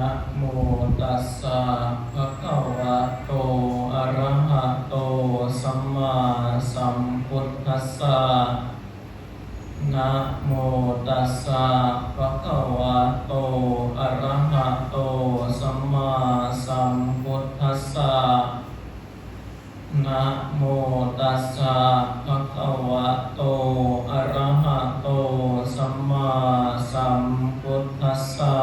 นะโมตัสสะภะคะวะโต อะระหะโต สัมมาสัมพุทธัสสะนะโมตัสสะภะคะวะโต อะระหะโต สัมมาสัมพุทธัสสะนะโมตัสสะภะคะวะโต อะระหะโต สัมมาสัมพุทธัสสะ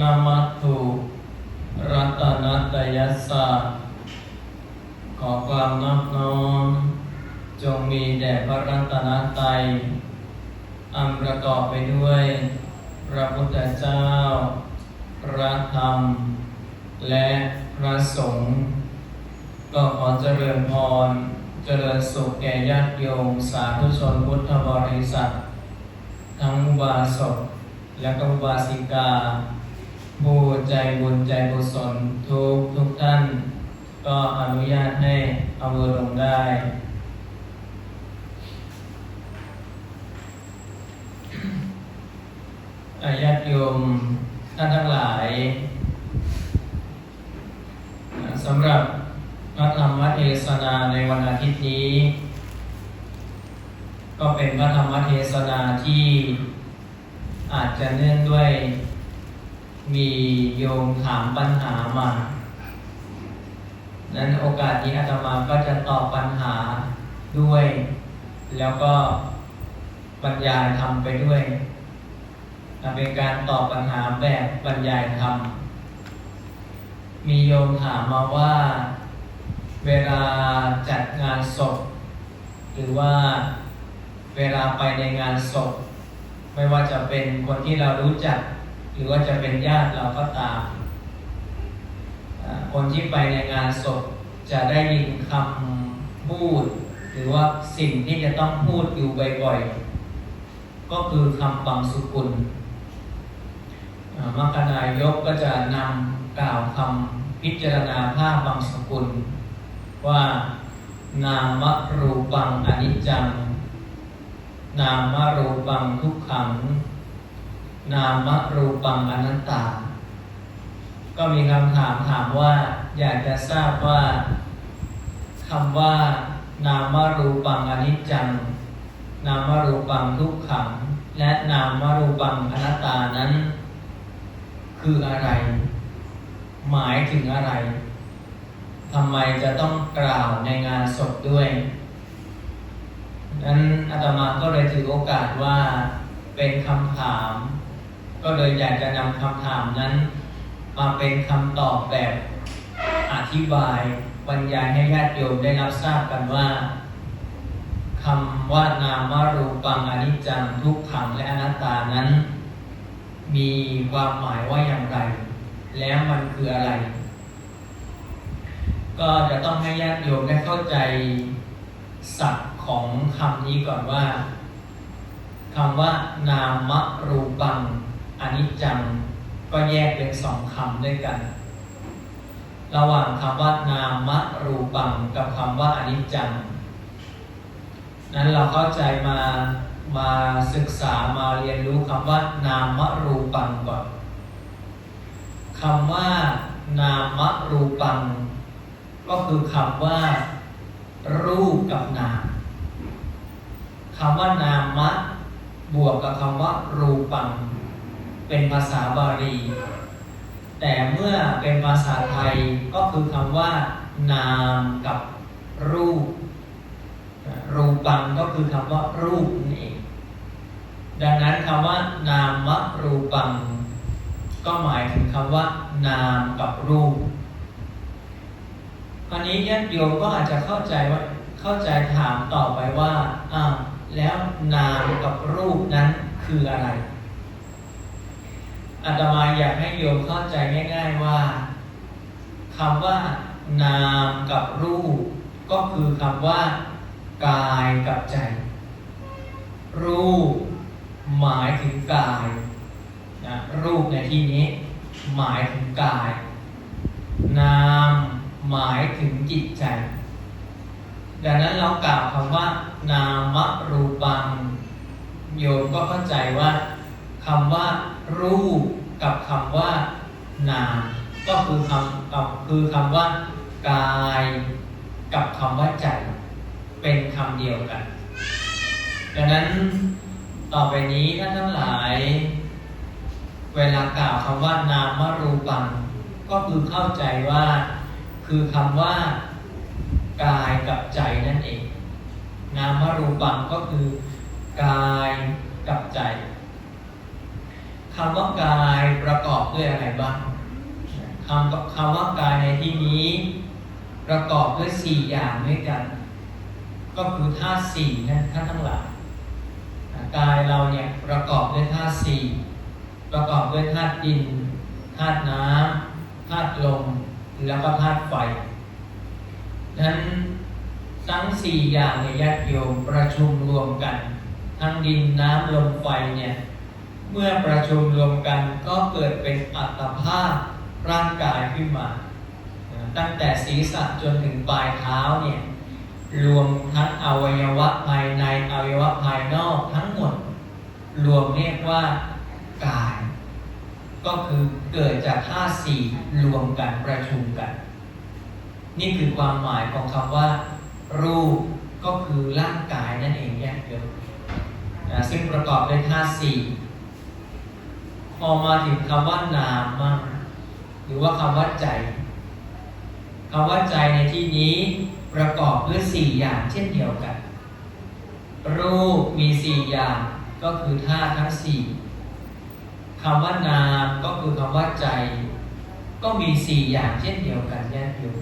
นามัตถุรัตนัตยัสสะขอความนับน้อม จงมีแด่พระรัตนตรัย อันประกอบไปด้วย พระพุทธเจ้า พระธรรม และพระสงฆ์ก็ขอเจริญพร เจริญสุขแก่ญาติโยมสาธุชนพุทธบริษัท ทั้งอุบาสกและก็อุบาสิกา ผู้ใจบุญใจกุศลทุกทุกท่าน ก็อนุญาตให้เอามือลงได้ อา ญาติโยมท่านทั้งหลายสำหรับพระธรรมเทศนาในวันอาทิตย์นี้ ก็เป็นพระธรรมเทศนาที่อาจจะเนื่องด้วย มีโยมถามปัญหามา นั้นโอกาสนี้อาตมาก็จะตอบปัญหาด้วย แล้วก็บรรยายทำไปด้วย เป็นการตอบปัญหาแบบบรรยายธรรม มีโยมถามมาว่า เวลาจัดงานศพ หรือว่าเวลาไปในงานศพ ไม่ว่าจะเป็นคนที่เรารู้จัก หรือว่าจะเป็นญาติเราก็ตาม คนที่ไปในงานศพจะได้ยินคำพูด หรือว่าสิ่งที่จะต้องพูดอยู่บ่อยๆ ก็คือคำบังสุกุล มรรคนายกก็จะนำกล่าวคำพิจารณาภาพบังสกุล ว่านามรูปังอนิจจัง นามรูปังทุกขัง นามรูปังอนัตตา ก็มีคำถามถามว่าอยากจะทราบว่าคำว่านามรูปังอนิจจัง นามรูปังทุกขัง และนามรูปังอนัตตานั้น คืออะไร หมายถึงอะไรทำไมจะต้องกล่าวในงานศพด้วยนั้นอาตมาก็เลยถือโอกาสว่าเป็นคำถาม ก็เลยอยากจะนำคำถามนั้น มาเป็นคำตอบแบบอธิบายบรรยายให้ญาติโยมได้รับทราบกันว่าคำว่านามรูปังอนิจจังทุกขังและอนัตตานั้น มีความหมายว่าอย่างไร แล้วมันคืออะไร ก็จะต้องให้ญาติโยมได้เข้าใจศัพท์ของคำนี้ก่อนว่าคำว่านามรูปังอนิจจัง ก็แยกเป็นสองคำด้วยกัน ระหว่างคำว่านามรูปังกับคำว่าอนิจจัง นั้นเราเข้าใจมา มาศึกษามาเรียนรู้คำว่านามรูปังก่อนคำว่านามรูปัง ก็คือคำว่า รูปกับนามคำว่านามะบวกกับคำว่า รูปัง เป็นภาษาบาลี แต่เมื่อเป็นภาษาไทยก็คือคำว่า นามกับรูป รูปังก็คือคำว่ารูปนั่นเอง ดังนั้นคำว่านามะรูปัง ก็หมายถึงคำว่า นามกับรูปคราวนี้ญาติโยมก็อาจจะเข้าใจว่าเข้าใจถามต่อไปว่าอ้าวแล้วนามกับรูปนั้นคืออะไรอาตมาอยากให้โยมเข้าใจง่าย ๆว่าคำว่านามกับรูป ก็คือคำว่า กายกับใจ รูป หมายถึงกายนะรูปในที่นี้หมายถึงกาย นามหมายถึงจิตใจ ดังนั้นเรากล่าวคำว่า นามรูปัง โยมก็เข้าใจว่าคำว่า รูปกับคำว่า นาม ก็คือคำกับคือคำว่า กาย กับคำว่าใจ เป็นคำเดียวกัน ดังนั้น ต่อไปนี้ท่านทั้งหลาย เวลากล่าวคำว่านามรูปัง ก็คือเข้าใจว่า คือคำว่ากายกับใจนั่นเอง นามรูปังก็คือกายกับใจคำว่ากายประกอบด้วยอะไรบ้างคำคำว่ากายในที่นี้ประกอบด้วยสี่อย่างด้วยกัน ก็คือธาตุสี่นะท่านทั้งหลาย กายเราเนี่ยประกอบด้วยธาตุสี่ประกอบด้วยธาตุดินธาตุน้ำธาตุลมแล้วก็ธาตุไฟนั้นทั้งสี่อย่างในญาติโยมประชุมรวมกัน ทั้งดินน้ำลมไฟเนี่ยเมื่อประชุมรวมกันก็เกิดเป็นอัตภาพร่างกายขึ้นมา ตั้งแต่ศีรษะจนถึงปลายเท้าเนี่ย รวมทั้งอวัยวะภายในอวัยวะภายนอกทั้งหมด รวมเรียกว่ากาย ก็คือเกิดจากธาตุสี่รวมกันประชุมกัน นี่คือความหมายของคำว่า รูปก็คือร่างกายนั่นเองแยกเดียวซึ่งประกอบด้วยธาตุสี่พอมาถึงคำว่านามมั่งหรือว่าคำว่าใจคำว่าใจในที่นี้ ประกอบด้วยสี่อย่างเช่นเดียวกัน รูปมีสี่อย่างก็คือธาตุทั้งสี่คำว่านามก็คือคำว่าใจ ก็มีสี่อย่างเช่นเดียวกันแยกอยู่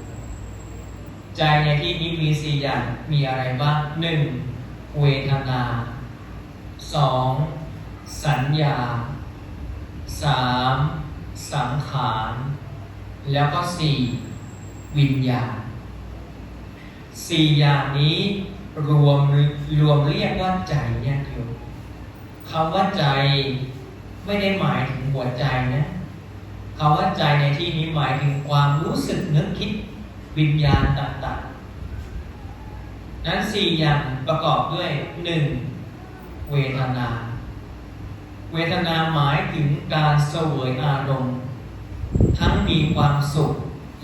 ใจในที่นี้มีสี่อย่างมีอะไรบ้างหนึ่งเวทนาสองสัญญาสามสังขาร แล้วก็สี่วิญญาณ สี่อย่างนี้รวมรวมเรียกว่าใจเนี่ยคือคำว่าใจไม่ได้หมายถึงหัวใจนะคำว่าใจในที่นี้หมายถึงความรู้สึกนึกคิดวิญญาณต่างๆ นั้นสี่อย่างประกอบด้วยหนึ่งเวทนา เวทนาหมายถึงการเสวยอารมณ์ ทั้งมีความสุข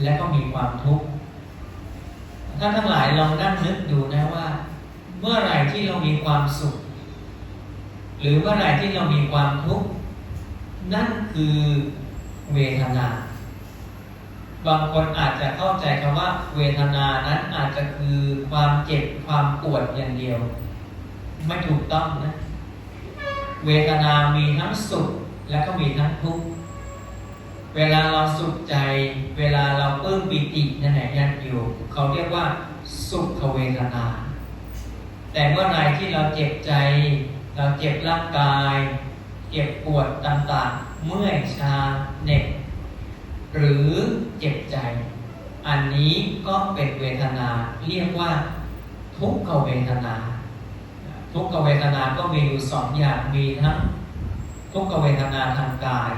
และก็มีความทุกข์ ท่านทั้งหลายลองนั่งนึกดูนะว่า เมื่อไหร่ที่เรามีความสุข หรือเมื่อไหร่ที่เรามีความทุกข์นั่นคือเวทนา บางคนอาจจะเข้าใจคำว่า เวทนานั้นอาจจะคือความเจ็บความปวดอย่างเดียว ไม่ถูกต้องนะ เวทนามีทั้งสุขและก็มีทั้งทุกข์ เวลาเราสุขใจ เวลาเราเพิ่มปิตินั่นแหละยันอยู่เขาเรียกว่าสุขเวทนา แต่เมื่อไรที่เราเจ็บใจ เราเจ็บร่างกาย เจ็บปวดต่างๆ เมื่อยชาเหน็บหรือเจ็บใจ อันนี้ก็เป็นเวทนาเรียกว่าทุกขเวทนา ทุกขเวทนาก็มีอยู่สองอย่างมีทั้งทุกขเวทนาทางกาย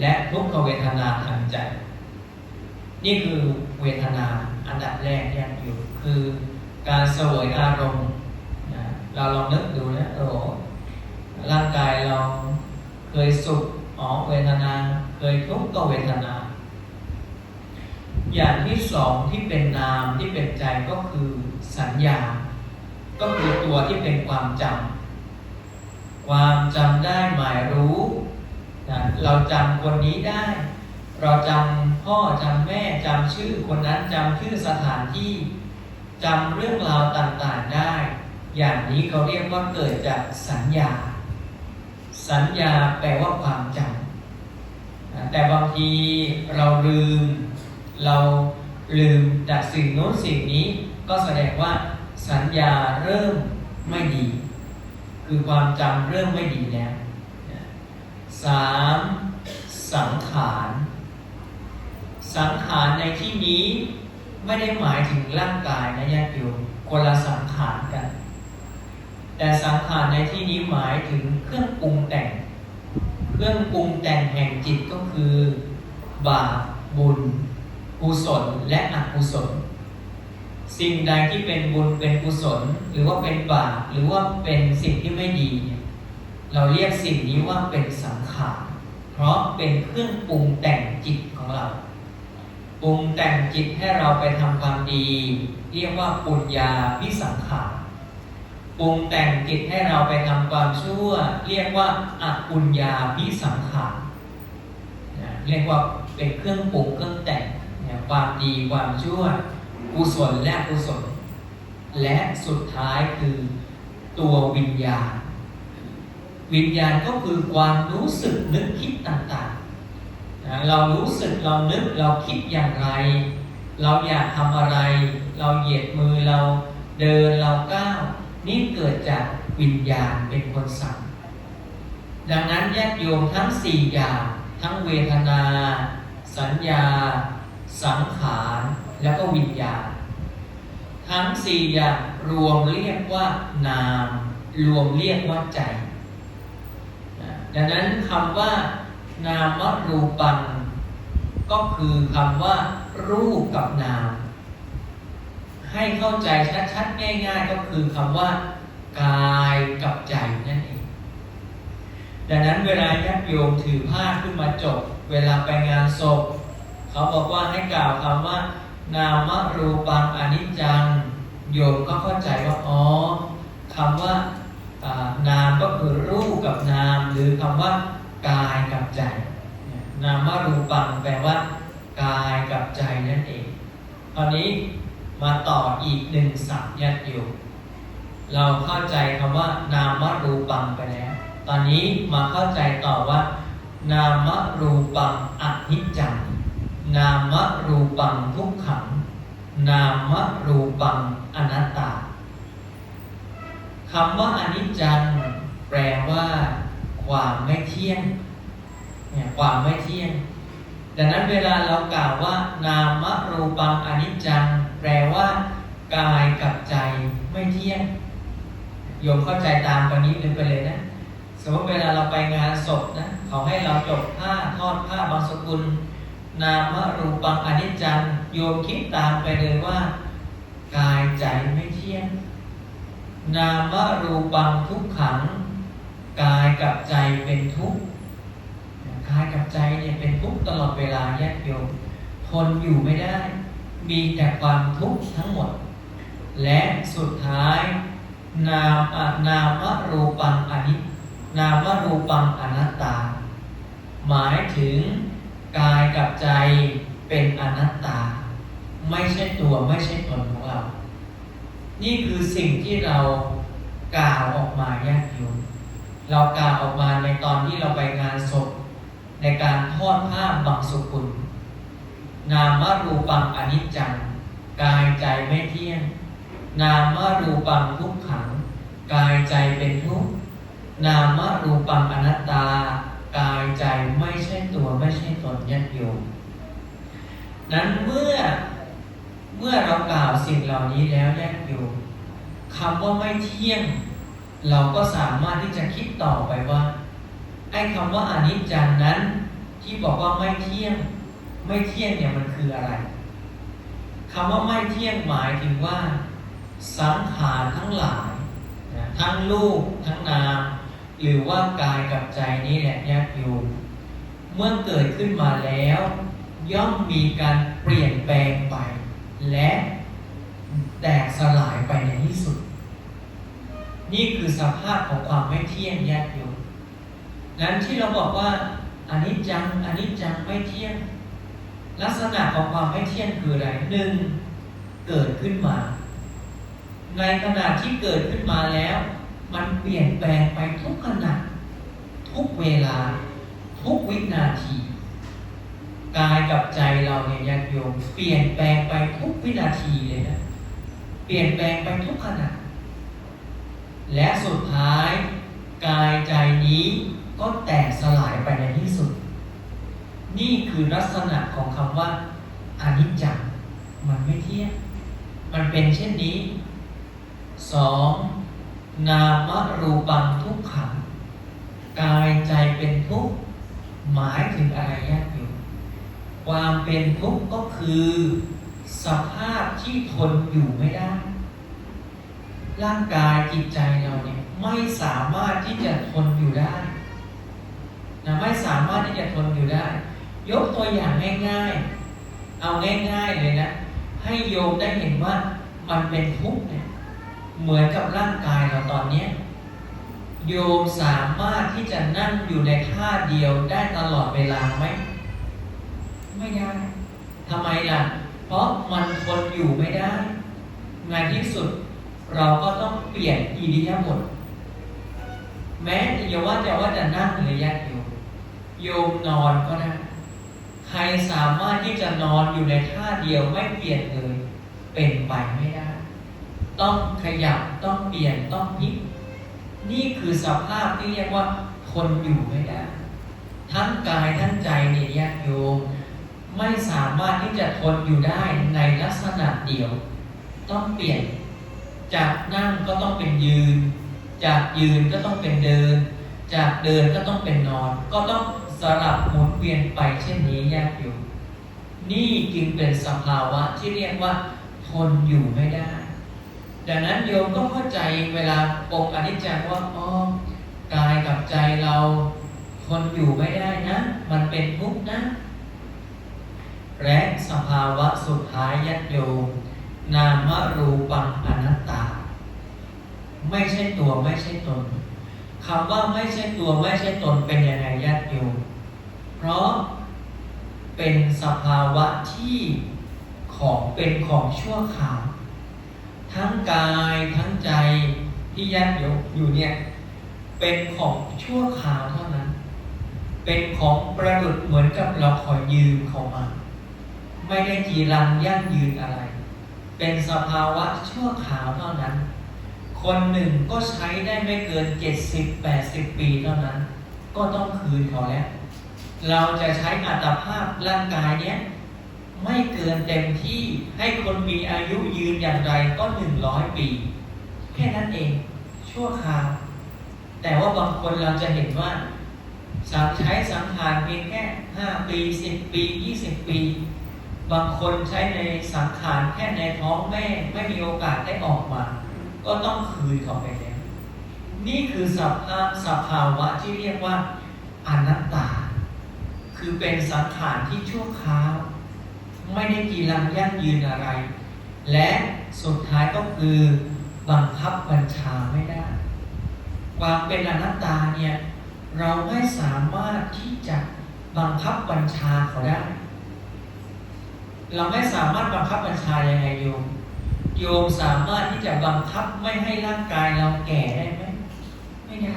และทุกขเวทนาทางใจ นี่คือเวทนาอันดับแรกแยกอยู่ คือการสวยอารมณ์เราลองนึกดูนะโอ้ร่างกายเราเคยสุขอ๋อเวทนา เคยทุกข์ก็เวทนา อย่างที่สองที่เป็นนามที่เป็นใจก็คือสัญญา ก็คือตัวที่เป็นความจำความจำได้หมายรู้ นะเราจำคนนี้ได้ เราจำพ่อจำแม่จำชื่อคนนั้นจำชื่อสถานที่จำเรื่องราวต่างๆได้ อย่างนี้เขาเรียกว่าเกิดจากสัญญา สัญญาแปลว่าความจำแต่บางทีเราลืม เราลืมจากสิ่งโน้นสิ่งนี้ ก็แสดงว่าสัญญาเริ่มไม่ดี คือความจำเริ่มไม่ดีแล้ว สามสังขาร สังขารในที่นี้ไม่ได้หมายถึงร่างกายนะญาติโยมคนละสังขารกัน แต่สังขารในที่นี้หมายถึงเครื่องปรุงแต่ง เครื่องปรุงแต่งแห่งจิตก็คือ บาปบุญกุศลและอกุศล สิ่งใดที่เป็นบุญเป็นกุศล หรือว่าเป็นบาปหรือว่าเป็นสิ่งที่ไม่ดีเนี่ย เราเรียกสิ่งนี้ว่าเป็นสังขาร เพราะเป็นเครื่องปรุงแต่งจิตของเรา ปรุงแต่งจิตให้เราไปทำความดี เรียกว่าปุญญาพิสังขาร ปรุงแต่งจิตให้เราไปทำความชั่ว เรียกว่าอปุญญาพิสังขาร เรียกว่าเป็นเครื่องปรุงเครื่องแต่งความดีความชั่วกุศลและกุศล และสุดท้ายคือตัววิญญาณ วิญญาณก็คือความรู้สึกนึกคิดต่างๆนะเรารู้สึกเรานึกเราคิดอย่างไร เราอยากทำอะไร เราเหยียดมือเราเดินเราก้าวนี่เกิดจากวิญญาณเป็นคนสั่ง ดังนั้นแยกโยมทั้งสี่อย่าง ทั้งเวทนา สัญญา สังขาร แล้วก็วิญญาณ ทั้งสี่อย่างรวมเรียกว่านาม รวมเรียกว่าใจ ดังนั้นคำว่านามรูปัง ก็คือคำว่า รูปกับนาม ให้เข้าใจชัดๆง่ายๆ ก็คือคำว่า กายกับใจนั่นเอง ดังนั้นเวลาญาติโยมถือผ้าขึ้นมาจบ เวลาไปงานศพ เขาบอกว่าให้กล่าวคำว่า นามรูปังอนิจจัง โยมก็เข้าใจว่าอ๋อคำว่าอ่า นามก็คือรูปกับนามหรือคำว่ากายกับใจนี่ยนารูปังแปลว่ากายกับใจนั่นเอง ตอนนี้มาต่ออีกหนึ่งสัพยัดอยู่ เราเข้าใจคำว่านามว่ารูปังไปแล้ว ตอนนี้มาเข้าใจต่อว่า นามรูปังอนิจจังนามรูปังทุกขัง นามรูปังอนัตตา คำว่าอนิจจังแปลว่า ความไม่เที่ยงเนี่ยความไม่เที่ยงดังนั้นเวลาเรากล่าวว่านามรูปังอนิจจัง แปลว่ากายกับใจไม่เที่ยงโยมเข้าใจตามกันนี้เลยไปเลยนะสมมติเวลาเราไปงานศพนะเขาให้เราจบผ้าทอดผ้าบางสกุล นามรูปังอนิจจังโยมคิดตามไปเลยว่า กายใจไม่เที่ยง นามรูปังทุกขัง กายกับใจเป็นทุกข์กายกับใจเนี่ยเป็นทุกข์ตลอดเวลาแยกโยมทนอยู่ไม่ได้ มีแต่ความทุกข์ทั้งหมด และสุดท้าย นามนามรูปังอนิจนามรูปังอนัตตา หมายถึงกายกับใจเป็นอนัตตา ไม่ใช่ตัวไม่ใช่ตนของเรา นี่คือสิ่งที่เรากล่าวออกมาแยกอยู่เรากล่าวออกมาในตอนที่เราไปงานศพในการทอดผ้าบังสุกุล นามรูปังอนิจจัง กายใจไม่เที่ยง นามรูปังทุกขัง กายใจเป็นทุกข์นามรูปังอนัตตา กายใจไม่ใช่ตัวไม่ใช่ตนยันโยมนั้นเมื่อ เมื่อเรากล่าวสิ่งเหล่านี้แล้วยันโยมคำว่าไม่เที่ยง เราก็สามารถที่จะคิดต่อไปว่าไอ้คำว่าอนิจจังนั้น ที่บอกว่าไม่เที่ยง ไม่เที่ยงเนี่ยมันคืออะไรคำว่าไม่เที่ยงหมายถึงว่า สังขารทั้งหลายนะทั้งรูปทั้งนาม หรือว่ากายกับใจนี้แหละญาติโยมเมื่อเกิดขึ้นมาแล้ว ย่อมมีการเปลี่ยนแปลงไป และแตกสลายไปในที่สุด นี่คือสภาพของความไม่เที่ยงญาติโยมนั้นที่เราบอกว่าอันิจจังอันิจจังไม่เที่ยง ลักษณะของความไม่เที่ยงคืออะไรหนึ่งเกิดขึ้นมา ในขณะที่เกิดขึ้นมาแล้ว มันเปลี่ยนแปลงไปทุกขณะทุกเวลา ทุกวินาที กายกับใจเราเนี่ยญาติโยมเปลี่ยนแปลงไปทุกวินาทีเลยนะเปลี่ยนแปลงไปทุกขณะ และสุดท้ายกายใจนี้ก็แตกสลายไปในที่สุด นี่คือลักษณะของคำว่าอนิจจังมันไม่เที่ยงมันเป็นเช่นนี้สองนามรูปังทุกขังกายใจเป็นทุกข์หมายถึงอะไรแยกอยู่ ความเป็นทุกข์ก็คือ สภาพที่ทนอยู่ไม่ได้ ร่างกายจิตใจเราเนี่ยไม่สามารถที่จะทนอยู่ได้นะไม่สามารถที่จะทนอยู่ได้ ยกตัวอย่างง่ายๆ เอาง่าย ๆเลยนะให้โยมได้เห็นว่ามันเป็นทุกข์เนี่ยเหมือนกับร่างกายเราตอนเนี้ยโยมสามารถที่จะนั่งอยู่ในท่าเดียวได้ตลอดเวลาไหม ไม่ได้ทำไมล่ะ เพราะมันทนอยู่ไม่ได้ในที่สุดเราก็ต้องเปลี่ยนอิริยาบถแม้อย่าว่าจะว่าจะนั่งหรือยัดโยมโยมนอนก็ได้ใครสามารถที่จะนอนอยู่ในท่าเดียวไม่เปลี่ยนเลย เป็นไปไม่ได้ ต้องขยับต้องเปลี่ยนต้องพลิกนี่คือสภาพที่เรียกว่าทนอยู่ไม่ได้ ทั้งกายทั้งใจเนี่ยญาติโยม ไม่สามารถที่จะทนอยู่ได้ในลักษณะเดียว ต้องเปลี่ยน จากนั่งก็ต้องเป็นยืน จากยืนก็ต้องเป็นเดิน จากเดินก็ต้องเป็นนอน ก็ต้องสลับหมุนเวียนไปเช่นนี้ญาติโยมนี่จึงเป็นสภาวะที่เรียกว่า ทนอยู่ไม่ได้ ดังนั้นโยมก็เข้าใจเวลาปงอนิจจังว่าอ๋อกายกับใจเรา ทนอยู่ไม่ได้นะ มันเป็นทุกข์นะ และสภาวะสุดท้ายยัดโยมนามรูปังอนัตตา ไม่ใช่ตัวไม่ใช่ตนคำว่าไม่ใช่ตัวไม่ใช่ตนเป็นยังไงยัดโยมเพราะเป็นสภาวะที่ของเป็นของชั่วขาวทั้งกายทั้งใจที่ยัดโยมอยู่เนี่ยเป็นของชั่วขาวเท่านั้น เป็นของประดุดเหมือนกับเราขอยืมเขามา ไม่ได้จีรังยั่งยืนอะไร เป็นสภาวะชั่วขาวเท่านั้น คนหนึ่งก็ใช้ได้ไม่เกิน 70-80 ปีเท่านั้น ก็ต้องคืนเขาแล้ว เราจะใช้อัตภาพร่างกายเนี้ยไม่เกินเต็มที่ให้คนมีอายุยืนอย่างไรก็100ปี แค่นั้นเองชั่วคราว แต่ว่าบางคนเราจะเห็นว่าสังใช้สังขารเพียงแค่5ปี10ปี20ปี บางคนใช้ในสังขารแค่ในท้องแม่ไม่มีโอกาสได้ออกมา ก็ต้องคืนเขาไปแล้วนี่คือสภาพสภาวะที่เรียกว่าอนัตตา คือเป็นสังขารที่ชั่วคราว ไม่ได้กีรังยั่งยืนอะไร และสุดท้ายก็คือบังคับบัญชาไม่ได้ ความเป็นอนัตตาเนี่ยเราไม่สามารถที่จะบังคับบัญชาเขาได้ เราไม่สามารถบังคับบัญชายังไงโยม โยมสามารถที่จะบังคับไม่ให้ร่างกายเราแก่ได้ไหมไม่ได้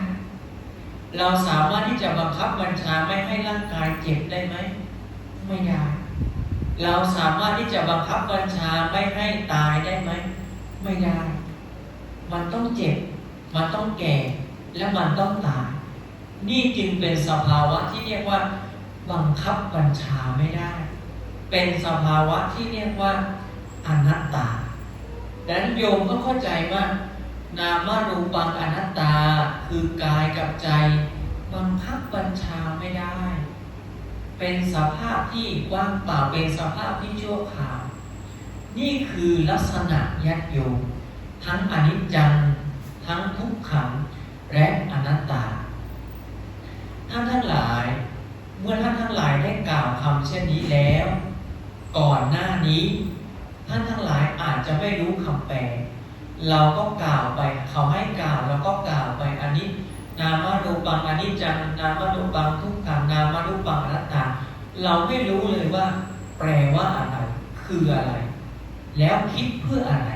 เราสามารถที่จะบังคับบัญชาไม่ให้ร่างกายเจ็บได้ไหมไม่ได้ เราสามารถที่จะบังคับบัญชาไม่ให้ตายได้ไหมไม่ได้ มันต้องเจ็บ มันต้องแก่ และมันต้องตาย นี่จึงเป็นสภาวะที่เรียกว่า บังคับบัญชาไม่ได้ เป็นสภาวะที่เรียกว่าอนัตตาดังนั้นโยมก็เข้าใจว่า นามารูปังอนัตตาคือกายกับใจบังคับบัญชาไม่ได้ เป็นสภาพที่ว่างเปล่าเป็นสภาพที่ชั่วคราว นี่คือลักษณะยัดโยมทั้งอนิจจัง ทั้งทุกขัง และอนัตตา ท่านทั้งหลาย เมื่อท่านทั้งหลายได้กล่าวคำเช่นนี้แล้ว ก่อนหน้านี้ ท่านทั้งหลายอาจจะไม่รู้คำแปล เราก็กล่าวไปเขาให้กล่าวเราก็กล่าวไปอันนี้ นามารูปังอันิจจังนามารูปังทุกขังนามารูปังอนัตตาเราไม่รู้เลยว่า แปลว่าอะไร คืออะไร แล้วคิดเพื่ออะไร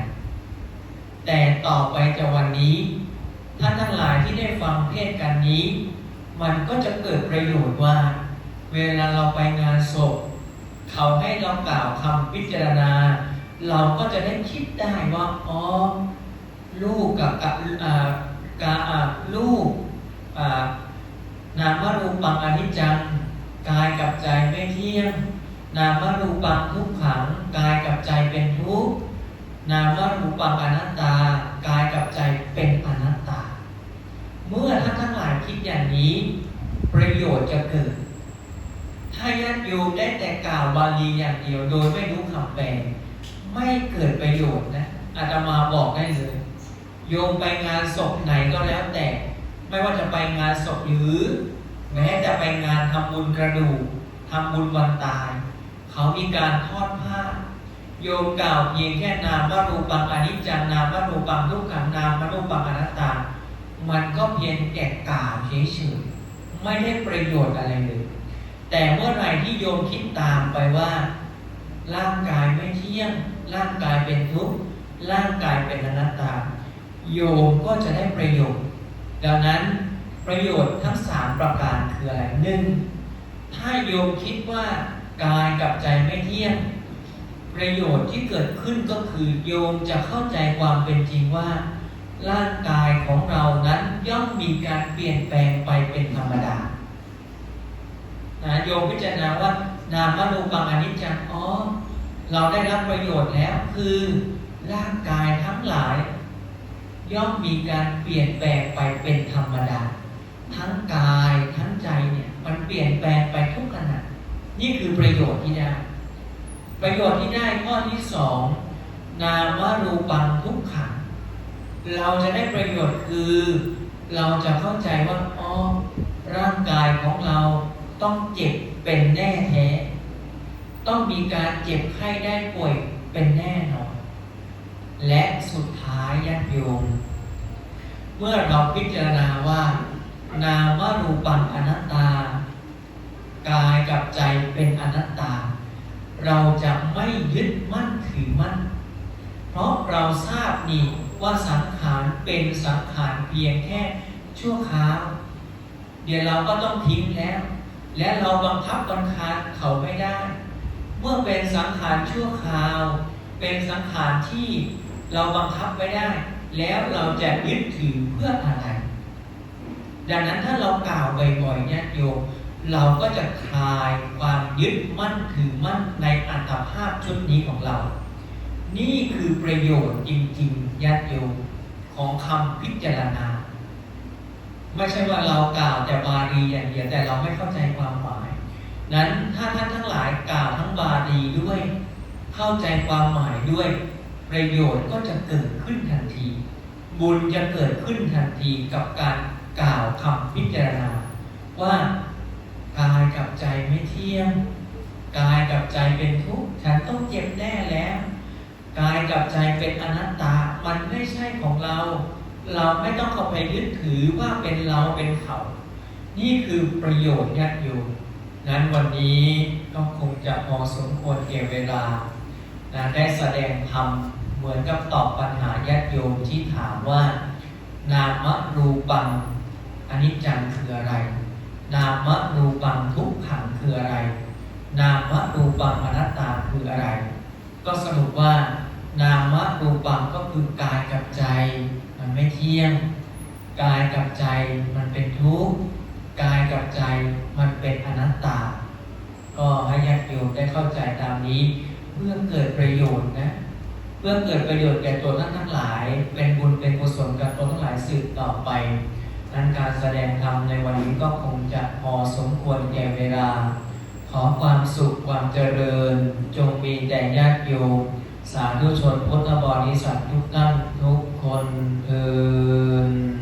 แต่ต่อไปจากวันนี้ ท่านทั้งหลายที่ได้ฟังเทศน์กันนี้ มันก็จะเกิดประโยชน์ว่า เวลาเราไปงานศพ เขาให้เรากล่าวคำพิจารณา เราก็จะได้คิดได้ว่าอ๋อลูกกับกับอ่ากาอ่าลูกอ่านามรูปังอนิจจังกายกับใจไม่เที่ยง นามรูปังทุกขังกายกับใจเป็นทุกข์นามรูปังอนัตตากายกับใจเป็นอนัตตา เมื่อท่านทั้งหลายคิดอย่างนี้ ประโยชน์จะเกิด ถ้าญาติโยมได้แต่กล่าวบาลีอย่างเดียว โดยไม่รู้คำแปลไม่เกิดประโยชน์นะอาตมาบอกได้เลย โยมไปงานศพไหนก็แล้วแต่ ไม่ว่าจะไปงานศพหรือ แม้จะไปงานทำบุญกระดูกทำบุญวันตาย เขามีการทอดผ้า โยมกล่าวเพียงแค่นามว่ารูปังอนิจจังนามว่ารูปังทุกขังนามว่ารูปังอนัตตา มันก็เพียงแก่กล่าวเฉยๆไม่ได้ประโยชน์อะไรเลย แต่เมื่อไหร่ที่โยมคิดตามไปว่า ร่างกายไม่เที่ยง ร่างกายเป็นทุกข์ร่างกายเป็นอนัตตา โยมก็จะได้ประโยชน์ ดังนั้นประโยชน์ทั้งสามประการคืออะไรหนึ่งถ้าโยมคิดว่ากายกับใจไม่เที่ยง ประโยชน์ที่เกิดขึ้นก็คือโยมจะเข้าใจความเป็นจริงว่า ร่างกายของเรานั้นย่อมมีการเปลี่ยนแปลงไปเป็นธรรมดา นะโยมพิจารณาว่า นามารูปังอนิจจังอ๋อเราได้รับประโยชน์แล้วคือร่างกายทั้งหลาย ย่อมมีการเปลี่ยนแปลงไปเป็นธรรมดา ทั้งกายทั้งใจเนี่ยมันเปลี่ยนแปลงไปทุกขณะนี่คือประโยชน์ที่ได้ ประโยชน์ที่ได้ข้อที่สองนามารูปังทุกขังเราจะได้ประโยชน์คือ เราจะเข้าใจว่าอ๋อร่างกายของเรา ต้องเจ็บเป็นแน่แท้ ต้องมีการเจ็บไข้ได้ป่วยเป็นแน่นอน และสุดท้ายญาติโยม เมื่อเราพิจารณาว่า นามรูปังอนัตตา กายกับใจเป็นอนัตตา เราจะไม่ยึดมั่นถือมั่น เพราะเราทราบนี่ว่าสังขารเป็นสังขารเพียงแค่ชั่วคราว เดี๋ยวเราก็ต้องทิ้งแล้ว และเราบังคับบังคับเขาไม่ได้ เมื่อเป็นสังขารชั่วคราว เป็นสังขารที่เราบังคับไม่ได้ แล้วเราจะยึดถือเพื่ออะไรดังนั้นถ้าเรากล่าวบ่อยๆเนี่ยโยมเราก็จะคลายความยึดมั่นถือมั่นในอัตภาพชุดนี้ของเรา นี่คือประโยชน์จริงๆญาติโยมของคำพิจารณา ไม่ใช่ว่าเรากล่าวแต่บาลีอย่างเดียวแต่เราไม่เข้าใจความหมาย นั้นถ้าท่านทั้งหลายกล่าวทั้งบาลีด้วย เข้าใจความหมายด้วย ประโยชน์ก็จะเกิดขึ้นทันที บุญจะเกิดขึ้นทันทีกับการกล่าวคำพิจารณา ว่ากายกับใจไม่เที่ยงกายกับใจเป็นทุกข์ฉันต้องเจ็บแน่แล้วกายกับใจเป็นอนัตตา มันไม่ใช่ของเรา เราไม่ต้องเข้าไปยึดถือว่าเป็นเราเป็นเขา นี่คือประโยชน์ญาติโยมนั้นวันนี้ก็คงจะพอสมควรเก็บเวลานะได้แสดงธรรมเหมือนกับตอบปัญหาญาติโยมที่ถามว่า นามรูปังอนิจจังคืออะไร นามรูปังทุกขังคืออะไร นามรูปังอนัตตาคืออะไร ก็สรุปว่า นามรูปังก็คือกายกับใจ ไม่เที่ยง กายกับใจมันเป็นทุกข์ กายกับใจมันเป็นอนัตตา ก็ให้ญาติโยมได้เข้าใจตามนี้ เพื่อเกิดประโยชน์นะ เพื่อเกิดประโยชน์แก่ตัวท่านทั้งหลาย เป็นบุญเป็นกุศลกับตัวทั้งหลายสืบต่อไปนั้นการแสดงธรรมในวันนี้ก็คงจะพอสมควรแก่เวลา ขอความสุขความเจริญ จงมีแด่ญาติโยมสาธุชนพุทธบริษัททุกท่านทุก คนเทอญ